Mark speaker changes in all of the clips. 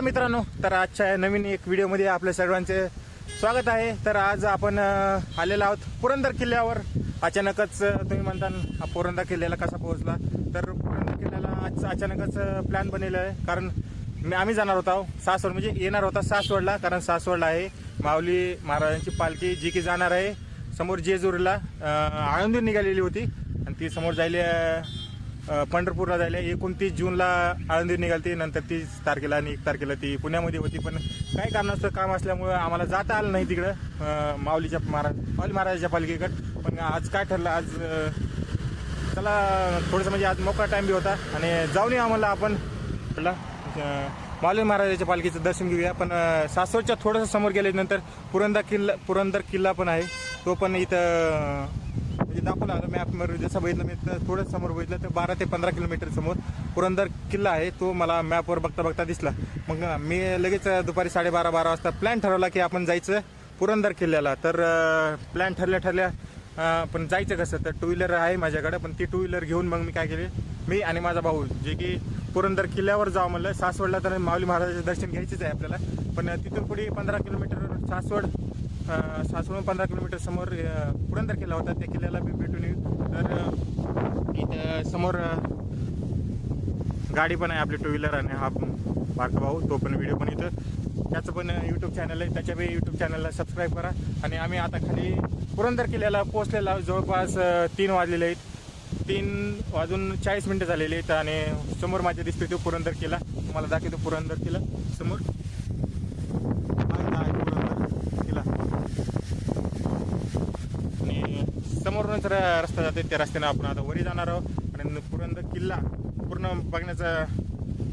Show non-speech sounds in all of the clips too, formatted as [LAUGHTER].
Speaker 1: नमस्कार मित्रांनो तर आजच्या या नवीन एक व्हिडिओमध्ये आपल्या सर्वांचे स्वागत आहे. तर आज आपण आलेलो आहोत पुरंदर किल्ल्यावर. अचानकच तुम्ही म्हणता पुरंदर किल्ल्याला कसा पोहोचला? तर पुरंदर किल्ल्याला आज अचानकच प्लॅन बनलेला आहे. कारण मी आम्ही जाणार होतो सासवड म्हणजे येणार होता सासवडला कारण सासवडला आहे. माऊली महाराजांची पालखी जी की जाणार आहे समोर जेजुरीला अ, निघालेली होती. आणि ती समोर जायला पंढरपूरला जायला. एकोणतीस जूनला आळंदी निघालती नंतर तीस तारखेला आणि एक तारखेला ती पुण्यामध्ये होती. पण काही कारणास्तव काम असल्यामुळं आम्हाला जाता आलं नाही तिकडं. माऊलीच्या महाराज माऊली महाराजाच्या पालखीकडं. पण आज काय ठरलं? आज त्याला चला थोडंसं म्हणजे आज मोकळा टाईम बी होता. आणि जाऊन येऊ आम्हाला आपण म्हटलं, माऊली महाराजाच्या पालखीचं दर्शन घेऊया. पण अ, सासवडच्या थोडंसं समोर गेल्यानंतर पुरंदर किल्ला पुरंदर किल्ला पण आहे. तो पण इथं म्हणजे दाखवला आलं मॅपवर जसं बघितलं मी थोडं समोर बघितलं तर बारा ते पंधरा किलोमीटर समोर पुरंदर किल्ला आहे. तो मला मॅपवर बघता बघता दिसला. मग मी लगेच दुपारी साडेबारा बारा वाजता प्लॅन ठरवला की आपण जायचं पुरंदर किल्ल्याला. तर प्लॅन ठरल्या ठरल्या पण जायचं कसं? तर टू व्हीलर आहे माझ्याकडे पण ती टू व्हीलर घेऊन मग मी काय केले? मी आणि माझा भाऊ जे की पुरंदर किल्ल्यावर जावं म्हणलं. सासवडला तर माऊली महाराजाचं दर्शन घ्यायचंच आहे आपल्याला. पण तिथून पुढे पंधरा किलोमीटर सासवड सासवडून पंधरा किलोमीटर समोर पुरंदर किल्ला होता. त्या किल्ल्याला बी भेटून येऊ तर इथं समोर गाडी पण आहे आपली टू व्हीलर आणि हा बारका भाऊ तो पण व्हिडिओ पण इथं. त्याचं पण यूट्यूब चॅनल आहे. त्याच्या बी यूट्यूब चॅनलला सबस्क्राईब करा. आणि आम्ही आता खाली पुरंदर किल्ल्याला पोहोचलेला जवळपास तीन वाजलेले आहेत. तीन वाजून चाळीस मिनटं झालेली आहेत आणि समोर माझ्या दिसतोय तो पुरंदर किल्ला. तुम्हाला दाखवतो पुरंदर किल्ला समोर हा आहे पुरंदर किल्ला आणि समोरूनच रस्ता जाते त्या रस्त्याने आपण आता वरी जाणार आहोत. आणि पुरंदर किल्ला पूर्ण बघण्याचा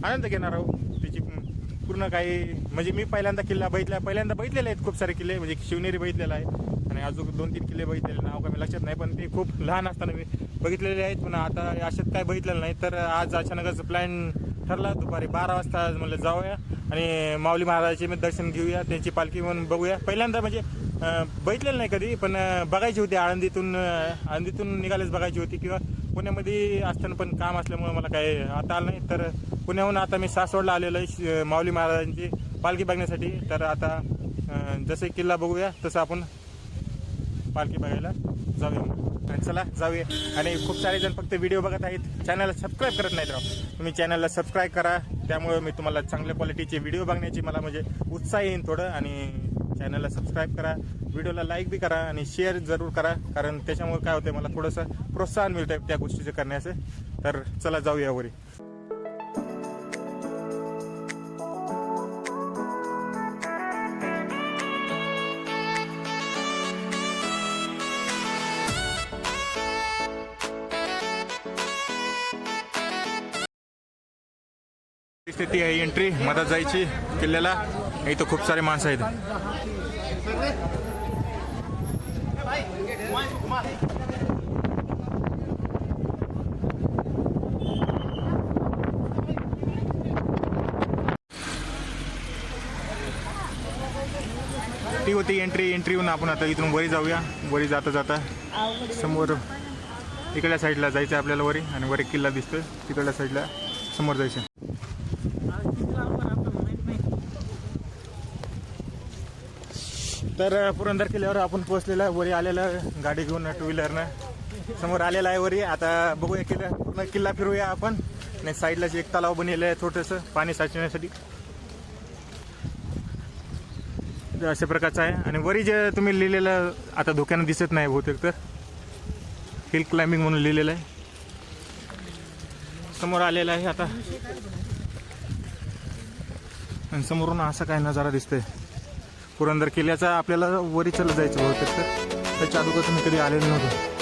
Speaker 1: आनंद घेणार आहोत. त्याची पूर्ण काही म्हणजे मी पहिल्यांदा किल्ला बघितला पहिल्यांदा बघितलेले आहेत खूप सारे किल्ले म्हणजे शिवनेरी बघितलेला आहे. आणि अजून दोन तीन किल्ले बघितलेले नाव मी लक्षात नाही पण ते खूप [LAUGHS] लहान असताना मी बघितलेले आहेत. पण आता अशात काय बघितलेलं नाही. तर आज अचानकच प्लॅन ठरला दुपारी बारा वाजता म्हणलं जाऊया. आणि माऊली महाराजाचे मी दर्शन घेऊया त्यांची पालखी म्हणून बघूया. पहिल्यांदा म्हणजे बघितलेलं नाही कधी पण बघायची होती आळंदीतून आळंदीतून निघालेच बघायची होती किंवा पुण्यामध्ये असताना पण काम असल्यामुळे मला काय आता आलं नाही. तर पुण्याहून आता मी सासवडला आलेलो आहे श- माऊली महाराजांची पालखी बघण्यासाठी. तर आता जसे किल्ला बघूया तसं आपण पालखी बघायला जाऊया. मग. चला जाऊया. आणि खूप सारे जण फक्त व्हिडिओ बघत आहेत. चॅनलला सबस्क्राईब करत नाहीत राव. तुम्ही चॅनलला सबस्क्राईब करा. त्यामुळे मी तुम्हाला चांगल्या क्वालिटीचे व्हिडिओ बघण्याची मला म्हणजे उत्साह येईन थोडं. आणि चॅनलला सबस्क्राईब करा व्हिडिओला लाईक बी करा आणि शेअर जरूर करा. कारण त्याच्यामुळे काय होतं मला थोडंसं प्रोत्साहन मिळतं त्या गोष्टीचं करण्याचं. तर चला जाऊया वरी. परिस्थिती आहे एंट्री मधात जायची किल्ल्याला. इथं खूप सारे माणसं आहेत. ती होती एंट्री एंट्री होऊन आपण आता इथून वरी जाऊया. वरी जाता जाता समोर इकडल्या साईडला जायचं आहे आपल्याला वरी आणि वरी किल्ला दिसतोय. तिकडल्या साईडला समोर जायचं तर पुरंदर किल्ल्यावर आपण पोहोचलेलं आहे. वरी आलेलं गाडी घेऊन टू व्हीलरनं. समोर आलेलं आहे वरी. आता बघूया किल्ला पूर्ण किल्ला फिरूया आपण. आणि साईडलाच एक तलाव बनलेलं आहे थोडंसं पाणी साचण्यासाठी. अशा प्रकारचं आहे. आणि वरी जे तुम्ही लिहिलेलं आता धोक्यानं दिसत नाही बहुतेक तर. हिल क्लाइम्बिंग म्हणून लिहिलेलं आहे. समोर आलेलं आहे आता. आणि समोरून असा काय नजारा दिसतोय. पुरंदर किल्ल्याचा आपल्याला वरी चला जायचं बहुतेक तर. त्याच्या अगोदर तुम्ही कधी आलेलं नव्हतं.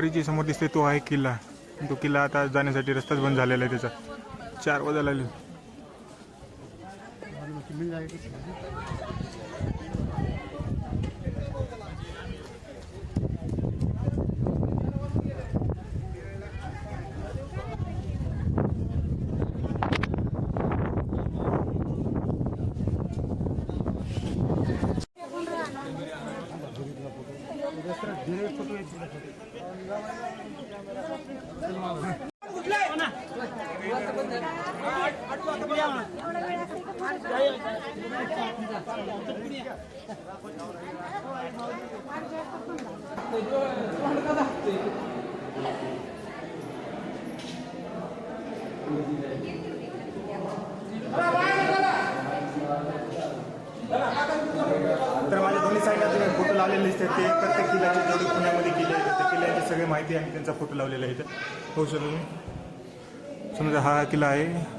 Speaker 1: वरीची समोर दिसते तो आहे किल्ला. तो किल्ला आता जाण्यासाठी रस्ताच बंद झालेला आहे त्याचा. चार वाजायला आले तर माझ्या दोन्ही साईडला तुम्ही फोटो लावलेले दिसतात. ते प्रत्येक किल्ल्याचे जेवढे पुण्यामध्ये किल्ले आहेत त्या किल्ल्याची सगळी माहिती आणि त्यांचा फोटो लावलेला आहे इथं. होऊ शकतो तुम्ही. समजा हा किल्ला आहे.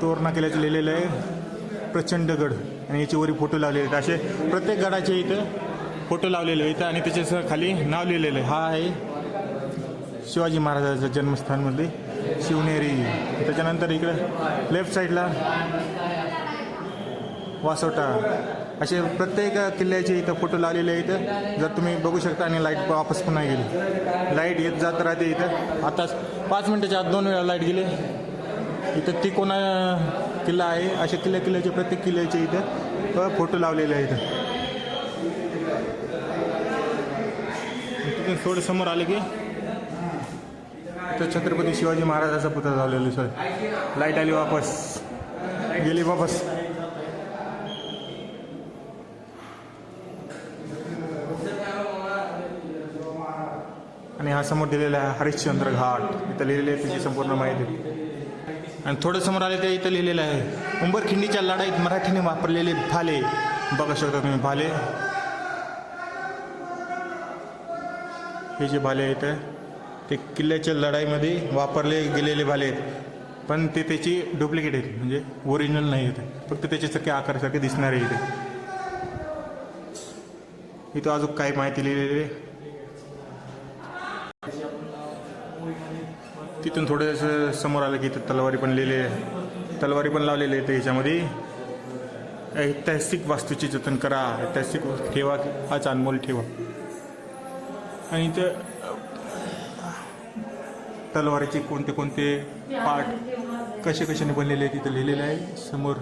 Speaker 1: तोरणा किल्ल्याचे लिहिलेलं आहे. प्रचंडगड आणि याचे वरी फोटो लावलेले आहेत असे प्रत्येक गडाचे इथं फोटो लावलेले इथं आणि त्याच्याखाली नाव लिहिलेलं आहे. हा आहे शिवाजी महाराजाचं जन्मस्थानमध्ये शिवनेरी. त्याच्यानंतर इकडं लेफ्ट साईडला वासोटा. असे प्रत्येक किल्ल्याचे इथं फोटो लावलेले आहेत. जर तुम्ही बघू शकता आणि लाइट वापस पुन्हा गेली. लाइट येत जात राहते इथं. आता पाच मिनटाच्या आत दोन वेळा लाइट गेली. इथं तिकोना किल्ला आहे. असे किल्ल्या किल्ल्याचे प्रत्येक किल्ल्याचे इथं फोटो लावलेले आहेत. तिथून थोडं समोर आले की तर छत्रपती शिवाजी महाराजाचा पुतळा लावलेला सर लाइट आली वापस. गेली वापस. आणि हा समोर दिलेला आहे हरिश्चंद्र घाट. इथं लिहिलेली आहे त्याची संपूर्ण माहिती. आणि थोडं समोर आले ते इथं लिहिलेलं आहे. उंबरखिंडीच्या लढाईत मराठीने वापरलेले भाले. बघू शकता तुम्ही भाले. हे जे भाले आहेत ते किल्ल्याच्या लढाईमध्ये वापरले गेलेले भाले आहेत. पण ते त्याची डुप्लिकेट आहेत म्हणजे ओरिजिनल नाही आहेत. फक्त त्याच्यासारखे आकारासारखे दिसणारे इथे इथं अजून काही माहिती लिहिलेली आहे. तिथून थोडंसं समोर आलं की इथं तलवारी पण लिहिले आहे. तलवारी पण लावलेली आहे याच्यामध्ये. ऐतिहासिक वास्तूचे जतन करा. ऐतिहासिक ठेवा हाच अनमोल ठेवा. आणि ते तलवारीचे कोणते कोणते पार्ट कसे कशाने बनलेले आहे तिथं लिहिलेलं आहे. समोर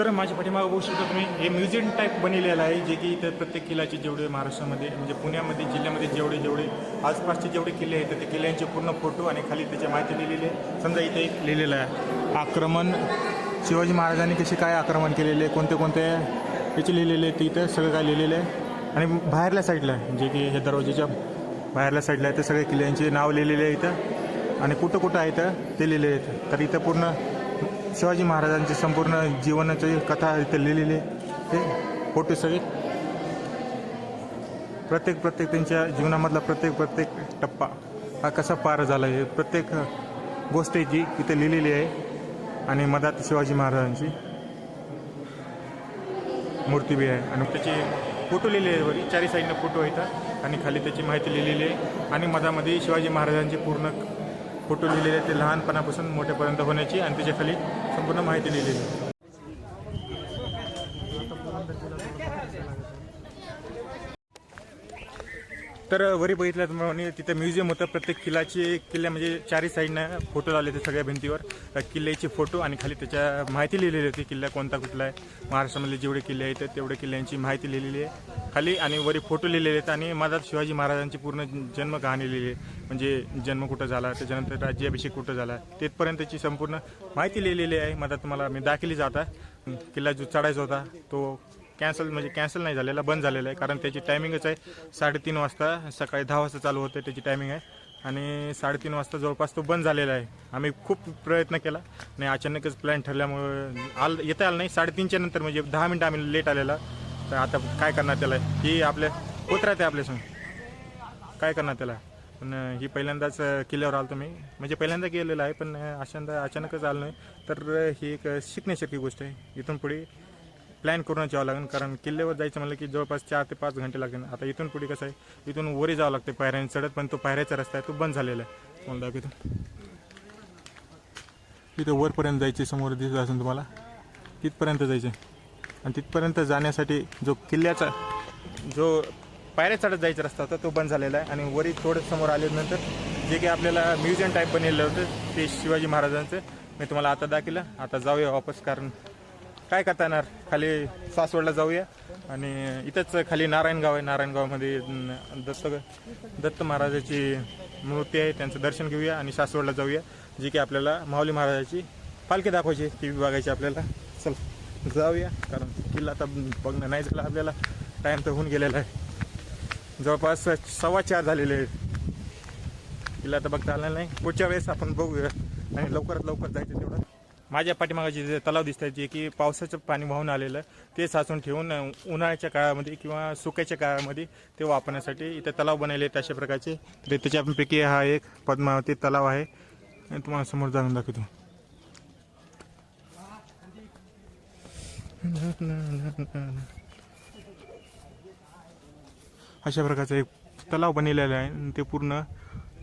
Speaker 1: तर माझ्या पाठीमागं बघू शकता तुम्ही हे म्युझियम टाईप बनलेलं आहे जे की इथं प्रत्येक किल्ल्याचे जेवढे महाराष्ट्रामध्ये म्हणजे पुण्यामध्ये जिल्ह्यामध्ये जेवढे जेवढे आसपासचे जेवढे किल्ले आहेत ते किल्ल्यांचे पूर्ण फोटो आणि खाली त्याची माहिती लिहिलेली आहे. समजा इथे एक लिहिलेलं आहे आक्रमण शिवाजी महाराजांनी कसे काय आक्रमण केलेले कोणते कोणते याचे लिहिलेले ते इथं सगळं काय लिहिलेलं आहे. आणि बाहेरल्या साईडला आहे, जे की हे दरवाजेच्या बाहेरल्या साईडला आहे ते सगळे किल्ल्यांचे नाव लिहिलेले आहे इथं. आणि कुठं कुठं आहे इथं ते लिहिलेले आहेत तर इथं पूर्ण शिवाजी महाराजांची संपूर्ण जीवनाची कथा इथे लिहिलेली आहे. ते फोटो सगळे. प्रत्येक प्रत्येक त्यांच्या जीवनामधला प्रत्येक प्रत्येक टप्पा हा कसा पार झाला आहे प्रत्येक गोष्ट जी इथे लिहिलेली आहे. आणि मधात शिवाजी महाराजांची मूर्ती बी आहे. आणि त्याचे फोटो लिहिलेले आहे वरी. चारी साईडनं फोटो येतात आणि खाली त्याची माहिती लिहिलेली आहे. आणि मधामध्ये शिवाजी महाराजांचे पूर्ण फोटो लिहिलेले आहेत. ते लहानपणापासून मोठ्यापर्यंत होण्याची आणि त्याच्याखाली संपूर्ण माहिती लिहिलेली आहे. तर वरी बघितल्याप्रमाणे तिथं म्युझियम होतं. प्रत्येक किल्ल्याचे किल्ल्या म्हणजे चारही साईडनं फोटो लावले होते सगळ्या भिंतीवर. किल्ल्याचे फोटो आणि खाली त्याच्या माहिती लिहिलेली होती किल्ला कोणता कुठला आहे. महाराष्ट्रामधले जेवढे किल्ले आहेत तेवढे किल्ल्यांची माहिती लिहिलेली आहे. खाली आणि वरी फोटो लिहिलेले आहेत आणि मधात शिवाजी महाराजांची पूर्ण जन्म कहाणी लिहिली आहे. म्हणजे जन्म कुठं झाला त्याच्यानंतर राज्याभिषेक कुठं झाला तेथपर्यंतची संपूर्ण माहिती लिहिलेली आहे. माझा तुम्हाला मी दाखिली जाता किल्ला जो चढायचा होता तो कॅन्सल म्हणजे कॅन्सल नाही झालेला बंद झालेला आहे. कारण त्याची टायमिंगच आहे. साडेतीन वाजता सकाळी दहा वाजता चालू होते त्याची टायमिंग आहे. आणि साडेतीन वाजता जवळपास तो बंद झालेला आहे. आम्ही खूप प्रयत्न केला. आणि अचानकच प्लॅन ठरल्यामुळे आल येता आलं नाही. साडेतीनच्या नंतर म्हणजे दहा मिनटं आम्ही लेट आलेला. तर आता काय करणार त्याला? ही आपल्या होत राहते आपल्यासमोर काय करणार त्याला? पण ही पहिल्यांदाच किल्ल्यावर आलो मी म्हणजे पहिल्यांदा गेलेलं आहे पण अशांदा अचानकच आलो नाही. तर ही एक शिकण्यासारखी गोष्ट आहे. इथून पुढे प्लॅन करूनच यावं लागेल. कारण किल्ल्यावर जायचं म्हणलं की जवळपास चार ते पाच घंटे लागतील आता इथून पुढे कसं आहे इथून वरी जावं लागते पायऱ्याने चढत पण तो पायऱ्याचा रस्ता आहे तो बंद झालेला आहे. मला दाखवतो. इथं वरपर्यंत जायचे समोर दिसत असेल तुम्हाला तिथपर्यंत जायचे आणि तिथपर्यंत जाण्यासाठी जो किल्ल्याचा जो पायऱ्या चढत जायचा रस्ता होता तो बंद झालेला आहे. आणि वरी थोडं समोर आल्यानंतर जे काही आपल्याला म्युझियम टाईप बनलेलं होतं ते शिवाजी महाराजांचं. मी तुम्हाला आता दाखवलं. आता जाऊया वापस कारण काय करता येणार खाली सासवडला जाऊया. आणि इथंच खाली नारायणगाव आहे. नारायणगावमध्ये दत्त दत्त महाराजाची मूर्ती आहे. त्यांचं दर्शन घेऊया आणि सासवडला जाऊया. जी की आपल्याला माऊली महाराजाची पालखी दाखवायची ती बघायची आपल्याला. चल. जाऊया कारण किल्ला आता बघणं नाही झालं आपल्याला. टाईम तर होऊन गेलेला आहे. जवळपास सव्वा चार झालेले आहेत. किल्ला तर बघता आला नाही. पुढच्या वेळेस आपण बघूया. आणि लवकरात लवकर जायचं तेवढं. माझ्या पाठीमागाचे जे तलाव दिसत आहेत जे की पावसाचं पाणी वाहून आलेलं आहे, ते साचून ठेवून उन्हाळ्याच्या काळामध्ये किंवा सुक्याच्या काळामध्ये ते वापरण्यासाठी इथे तलाव बनवले आहेत अशा प्रकारचे. तर त्याच्यापैकी हा एक पद्मावती तलाव आहे. आणि तुम्हाला समोर जाणून दाखवतो. अशा प्रकारचा एक तलाव बनलेला आहे आणि ते पूर्ण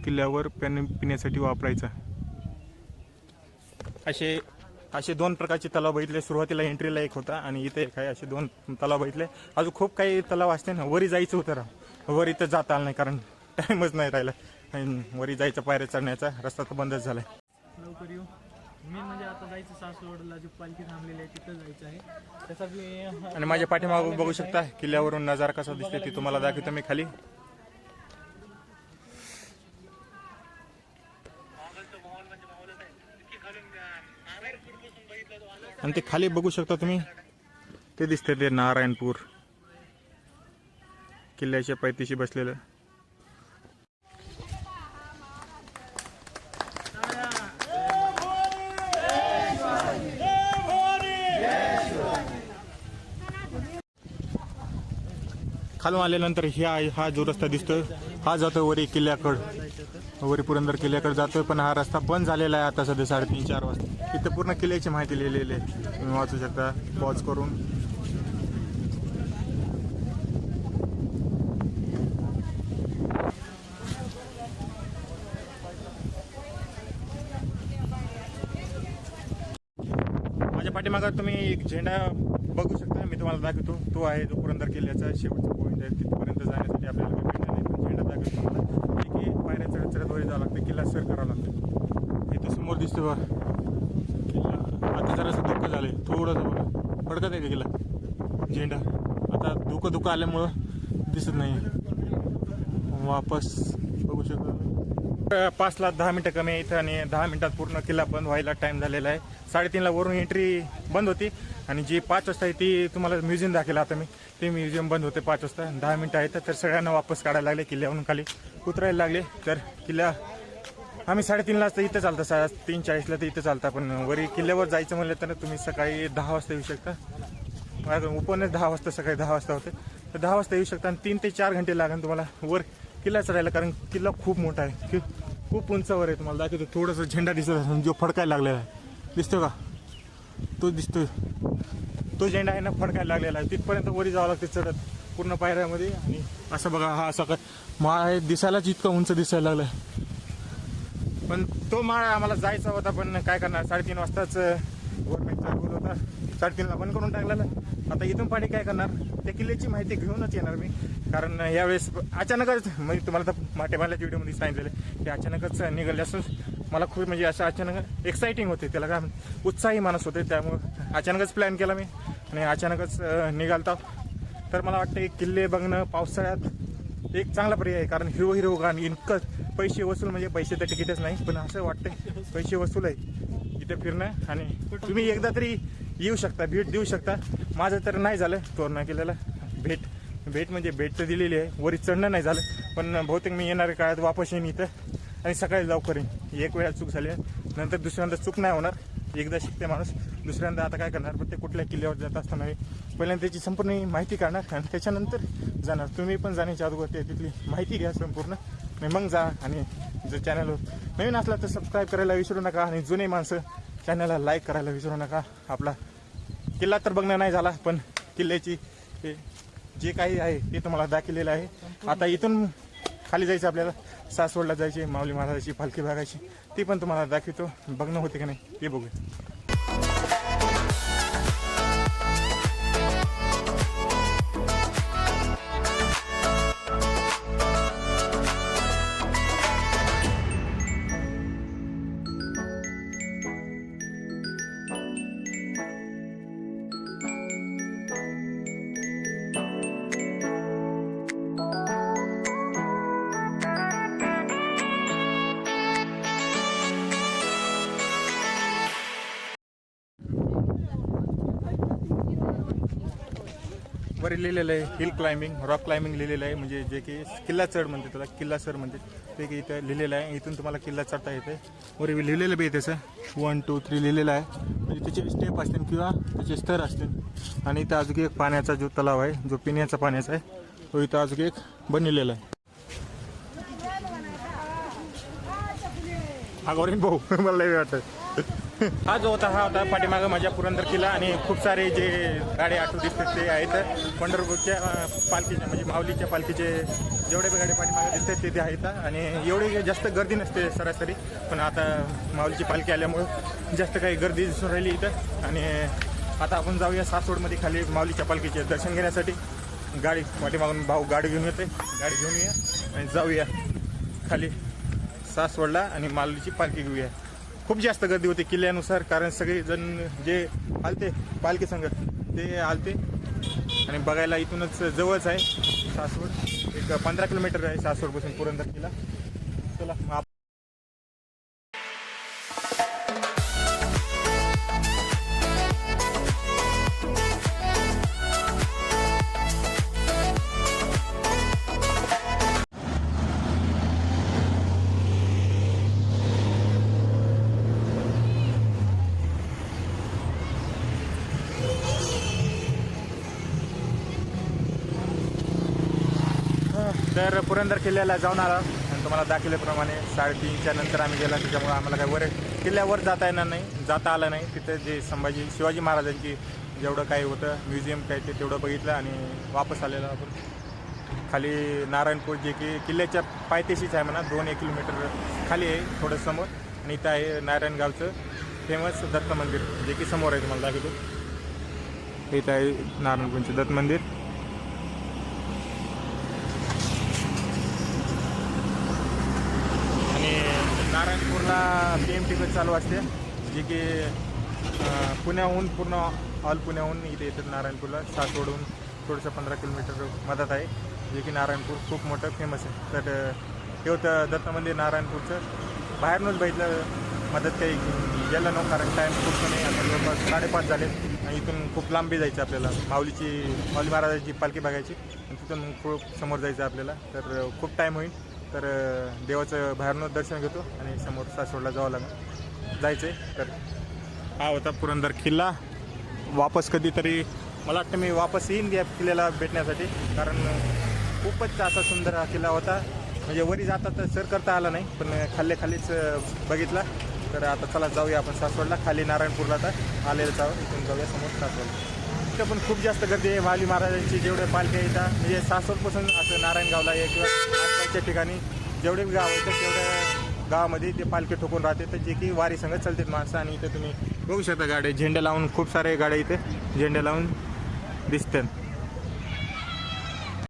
Speaker 1: किल्ल्यावर पाणी पिण्यासाठी वापरायचं. असे असे दोन प्रकारचे तलाव बघितले. सुरुवातीला एंट्रीला एक होता आणि इथे एक आहे. असे दोन तलाव बघितले. अजून खूप काही तलाव असते ना वरी जायचं होतं राव. वर इथं जाता आलं नाही कारण टाईमच नाही राहिला. आणि वरी जायचा पायऱ्या चढण्याचा. रस्ता तर बंदच झाला
Speaker 2: लवकर येऊ. मेन म्हणजे आता जायचं सासवडला जी पालखी थांबलेली आहे तिथं जायचं आहे. त्यासाठी
Speaker 1: आणि माझ्या पाठीमागं बघू शकता किल्ल्यावरून नजारा कसा दिसते ती तुम्हाला दाखवतो मी खाली. आणि ते खाली बघू शकता तुम्ही ते दिसते ते नारायणपूर. किल्ल्याच्या पायथीशी बसलेलं. खालून आल्यानंतर ह्या हा जो रस्ता दिसतोय हा जातोय वरी किल्ल्याकड. वरी पुरंदर किल्ल्याकडे जातोय पण हा रस्ता बंद झालेला आहे आता सध्या साडेतीन चार वाजता. इथं पूर्ण किल्ल्याची माहिती लिहिलेली आहे. तुम्ही वाचू शकता. पॉज करून. माझ्या पाठीमागा तुम्ही एक झेंडा बघू शकता. मी तुम्हाला दाखवतो. तो आहे जो पुरंदर किल्ल्याचा शेवट पॉईंट आहे तिथपर्यंत जाण्यासाठी आपल्याला काही भेटणार नाही. पण झेंडा दाखवतो तुम्हाला एक एक पायऱ्या चढत चढत वरी जावं लागतं. किल्ला सर करावं लागतं. इथं समोर दिसतो बघा. किल्ला. आता जरासं धोकं आहे थोडंसं बघा. फडकत आहे का किल्ला? झेंडा. आता धुकं धुकं आल्यामुळं दिसत नाही वापस बघू शकतो. पाचला दहा मिनटं कमी आहे इथं आणि दहा मिनिटात पूर्ण किल्ला बंद व्हायला टाईम झालेला आहे. साडेतीनला वरून एंट्री बंद होती आणि जी पाच वाजता आहे ती तुम्हाला म्युझियम दाखवला आता मी. ते म्युझियम बंद होते पाच वाजता. दहा मिनटं आहेत तर सगळ्यांना वापस काढायला लागले किल्ल्यावरून खाली उतरायला लागले. तर किल्ला आम्ही साडेतीनला असता इथं चालतं. सा तीन चाळीसला तर इथं चालतं. पण वरी किल्ल्यावर जायचं म्हणलं तर तुम्ही सकाळी दहा वाजता येऊ शकता. माझं उपनच दहा वाजता सकाळी दहा वाजता होते. तर दहा वाजता येऊ शकता आणि तीन ते चार घंटे लागेल तुम्हाला. वर किल्ला चढायला कारण किल्ला खूप मोठा आहे. कि खूप उंचावर आहे तुम्हाला दाखवतो. थोडंसं झेंडा दिसत असेल म्हणजे जो फडकायला लागलेला आहे. दिसतो का? तो दिसतोय. तो झेंडा आहे ना फडकायला लागलेला आहे. तिथपर्यंत वरी जावं लागते चढत पूर्ण पायऱ्यामध्ये. आणि असं बघा हा असा काय माळ दिसायलाच इतकं उंच दिसायला लागलं पण तो माळ आम्हाला जायचा होता पण काय करणार? साडेतीन वाजताच गव्हर्नमेंटचा रूल होता. साडेतीनला बंद करून टाकलेला. आता इथून पाणी काय करणार? त्या किल्ल्याची माहिती घेऊनच येणार मी. कारण यावेळेस अचानकच म्हणजे तुम्हाला तर माटेमाल्याच्या व्हिडिओमध्ये सांगितलेलं की अचानकच निघाले असून मला खूप म्हणजे असं अचानक एक्साइटिंग होते. त्याला काय उत्साही माणूस होते त्यामुळं अचानकच प्लॅन केला मी आणि अचानकच निघालता. तर मला वाटतं एक किल्ले बघणं पावसाळ्यात एक चांगला पर्याय आहे. कारण हिरो हिरो गाणी इतकं पैसे वसूल म्हणजे पैसे तर तिकीटच नाही पण असं वाटतं पैसे वसूल आहे. इथे फिरणं आणि तुम्ही एकदा तरी येऊ शकता भेट देऊ शकता. माझं तर नाही झालं तोरणा केलेला. भेट भेट म्हणजे भेट तर दिलेली आहे. वरी चढणं नाही झालं. पण बहुतेक मी येणाऱ्या काळात वापस येईन इथं आणि सकाळी लवकर येईन. एक वेळा चूक झाली आहे. नंतर दुसऱ्यांदा चूक नाही होणार. एकदा शिकते माणूस. दुसऱ्यांदा आता काय करणार? प्रत्येक कुठल्या किल्ल्यावर जात असताना पहिल्यांदा त्याची संपूर्ण माहिती काढणार आणि त्याच्यानंतर जाणार. तुम्ही पण जाण्याच्या अगोदर ते तिथली माहिती घ्या संपूर्ण. आणि मग जा आणि जर चॅनलवर नवीन असला तर सबस्क्राईब करायला विसरू नका. आणि जुने माणसं चॅनलला लाईक करायला विसरू नका. आपला किल्ला तर बघणं नाही झाला पण किल्ल्याची हे जे काही आहे ते तुम्हाला दाखवलेलं आहे. आता इथून खाली जायचं आपल्याला. सासवडला जायचे माऊली महाराजाची पालखी बघायची. ती पण तुम्हाला दाखवतो. बघणं होते का नाही ते बघूया. लिहिलेलं आहे हिल क्लाइम्बिंग रॉक क्लाइम्बिंग लिहिलेलं आहे म्हणजे जे की किल्ला चढ म्हणते त्याला किल्ला सर म्हणते ते की इथं लिहिलेलं आहे इथून तुम्हाला किल्ला चढता येते वर लिहिलेलं बी आहे त्याचं. वन टू थ्री लिहिलेलं आहे. म्हणजे त्याचे स्टेप असतील किंवा त्याचे स्तर असतील. आणि इथं अजून एक पाण्याचा जो तलाव आहे जो पिण्याचा पाण्याचा आहे तो इथं अजून एक बनलेला आहे. हा गौरीन भाऊ [LAUGHS] मला वाटतं [LAUGHS] हा जो होता हा होता पाठीमागं माझ्या पुरंदर किल्ला आणि खूप सारे जे गाडी ऑटो दिसतात ते आहेत. पंढरपूरच्या पालखीच्या म्हणजे माऊलीच्या पालखीचे जेवढे बी गाडी पाठीमागे दिसतात ते ते आहेत. आणि एवढी जास्त गर्दी नसते सरासरी पण आता माऊलीची पालखी आल्यामुळं जास्त काही गर्दी दिसून राहिली इथं. आणि आता आपण जाऊया सासवडमध्ये खाली माऊलीच्या पालखीचे दर्शन घेण्यासाठी. गाडी पाठीमागून भाऊ गाडी घेऊन येते गाडी घेऊन येऊया आणि जाऊया खाली सासवडला आणि माऊलीची पालखी घेऊया. खूप जास्त गर्दी होती किल्ल्यानुसार कारण सगळेजण जे आलते पालखी संघ ते आलते. आणि बघायला इथूनच जवळच आहे सासवड. एक पंधरा किलोमीटर आहे सासवडपासून पुरंदर किल्ला. चला तर पुरंदर किल्ल्याला जाऊन आला. आणि तुम्हाला दाखवल्याप्रमाणे साडेतीनच्या नंतर आम्ही गेला. त्याच्यामुळे आम्हाला काय वर किल्ल्यावर जाता येणार नाही. जाता आलं नाही. तिथं जे संभाजी शिवाजी महाराजांची जेवढं काही होतं म्युझियम काय ते तेवढं बघितलं आणि वापस आलेलो आपण. खाली नारायणपूर जे की किल्ल्याच्या पायथ्याशीच आहे म्हणा दोन एक किलोमीटर खाली आहे थोडं समोर. आणि इथं आहे नारायणगावचं फेमस दत्त मंदिर जे की समोर आहे तुम्हाला दाखवतो. इथं आहे नारायणपूरचं दत्त मंदिर आणि नारायणपूरला पी एम टी बस चालू असते जे की पुण्याहून पूर्ण ऑल पुण्याहून इथे येतात नारायणपूरला. सासवडहून थोडंसं पंधरा किलोमीटर मधात आहे जे की नारायणपूर खूप मोठं फेमस आहे. तर हे होतं दत्त मंदिर नारायणपूरचं. बाहेरूनच बघितलं मदत काही गेलं नव्हतं कारण टाईम खूप कमी आता जवळपास साडेपाच झाले आणि इथून खूप लांबी जायचं आपल्याला. माऊलीची माऊली महाराजाची पालखी बघायची. आणि तिथून मग खूप समोर जायचं आपल्याला. तर खूप टाईम होईल. तर देवाचं बाहेरनं दर्शन घेतो आणि समोर सासवडला जावं लागेल. जायचं आहे तर हा होता पुरंदर किल्ला. वापस कधीतरी मला वाटतं मी वापस येईन या किल्ल्याला भेटण्यासाठी कारण खूपच असा सुंदर हा किल्ला होता. म्हणजे वरी जाता तर सर करता आला नाही पण खाल्ले खालीच बघितला. तर आता चला जाऊया आपण सासवडला खाली नारायणपूरला आता आलेलं जावं इथून जाऊया समोर सासवडला. इथं पण खूप जास्त गर्दी आहे वाली महाराजांची जेवढे पालख्या येतात म्हणजे सासवडपासून असं नारायणगावला आहे किंवा गावाच्या ठिकाणी जेवढे बी गाव येतात तेवढ्या गावामध्ये ते पालखी ठोकून राहते तर जे की वारी संगत चालते माणसं आणि इथे तुम्ही बघू शकता गाड्या. झेंडे लावून खूप सारे गाड्या इथे झेंडे लावून दिसतात.